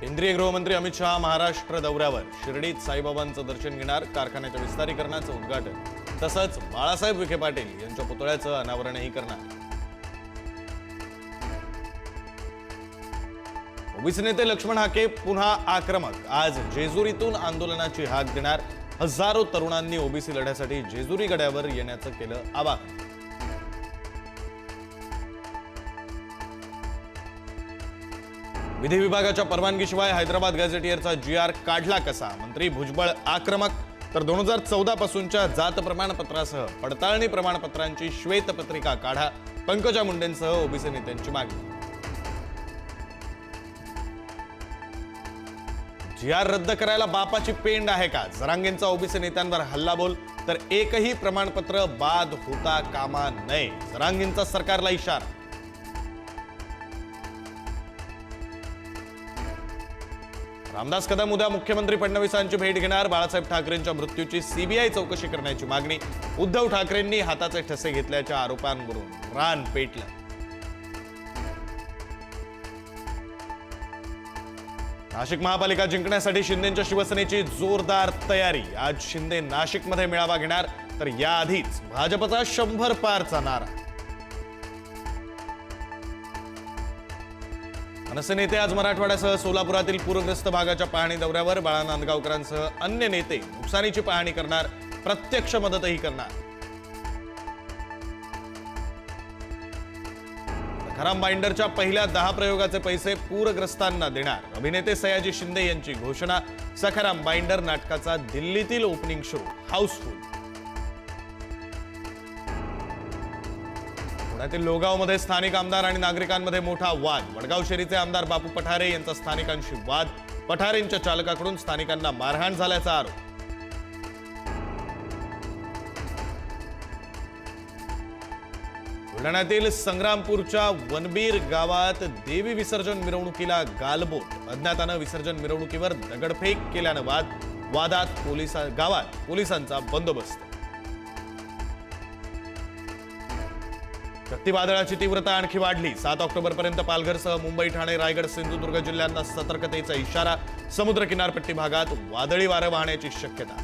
केंद्रीय गृहमंत्री अमित शहा महाराष्ट्र दौऱ्यावर. शिर्डीत साईबाबांचं दर्शन घेणार कारखान्याच्या विस्तारीकरणाचं उद्घाटन. तसंच बाळासाहेब विखे पाटील यांच्या पुतळ्याचं अनावरणही करणार. ओबीसी नेते लक्ष्मण हाके पुन्हा आक्रमक. आज जेजुरीतून आंदोलनाची हाक देणार हजारो तरुणांनी ओबीसी लढ्यासाठी जेजुरी गड्यावर येण्याचं केलं आवाहन. विधी विभागाच्या परवानगीशिवाय हैदराबाद गॅझेटियरचा जी आर काढला कसा? मंत्री भुजबळ आक्रमक? तर दोन हजार चौदा पासूनच्या जात प्रमाणपत्रासह पडताळणी प्रमाणपत्रांची श्वेतपत्रिका काढा. पंकजा मुंडेंसह ओबीसी नेत्यांची मागणी. जी आर रद्द करायला बापाची पेंड आहे का? जरांगेंचा ओबीसी नेत्यांवर हल्लाबोल. तर एकही प्रमाणपत्र बाद होता कामा नये. जरांगेंचा सरकारला इशारा. रामदास कदम उद्या मुख्यमंत्री फडणवीसांची भेट घेणार. बाळासाहेब ठाकरेंच्या मृत्यूची सीबीआय चौकशी करण्याची मागणी. उद्धव ठाकरेंनी हाताचे ठसे घेतल्याच्या आरोपांवरून रान पेटलं. नाशिक महापालिका जिंकण्यासाठी शिंदेच्या शिवसेनेची जोरदार तयारी. आज शिंदे नाशिकमध्ये मेळावा घेणार. तर याआधीच भाजपचा शंभर पारचा नारा. मनसे नेते आज मराठवाड्यासह सोलापुरातील पूरग्रस्त भागाच्या पाहणी दौऱ्यावर बाळा नांदगावकरांसह अन्य नेते नुकसानीची पाहणी करणार प्रत्यक्ष मदतही करणार. खराम बाइंडरच्या पहिल्या दहा प्रयोगाचे पैसे पूरग्रस्तांना देणार. अभिनेते सयाजी शिंदे यांची घोषणा सखाराम बाइंडर नाटकाचा दिल्लीतील ओपनिंग शो हाऊसफुल. पुण्यातील लोगावमध्ये स्थानिक आमदार आणि नागरिकांमध्ये मोठा वाद. वडगाव शेरीचे आमदार बापू पठारे यांचा स्थानिकांशी वाद. पठारेंच्या चालकाकडून स्थानिकांना मारहाण झाल्याचा आरोप. बुलढाण्यातील संग्रामपूरच्या वनबीर गावात देवी विसर्जन मिरवणुकीला गालबोट. अज्ञातानं विसर्जन मिरवणुकीवर दगडफेक केल्यानं वाद. वादात पोलिसा गावात पोलिसांचा बंदोबस्त. चक्रीवादळाची तीव्रता आणखी वाढली. सात ऑक्टोबरपर्यंत पालघरसह मुंबई ठाणे रायगड सिंधुदुर्ग जिल्ह्यांना सतर्कतेचा इशारा. समुद्र किनारपट्टी भागात वादळी वारं वाहण्याची शक्यता.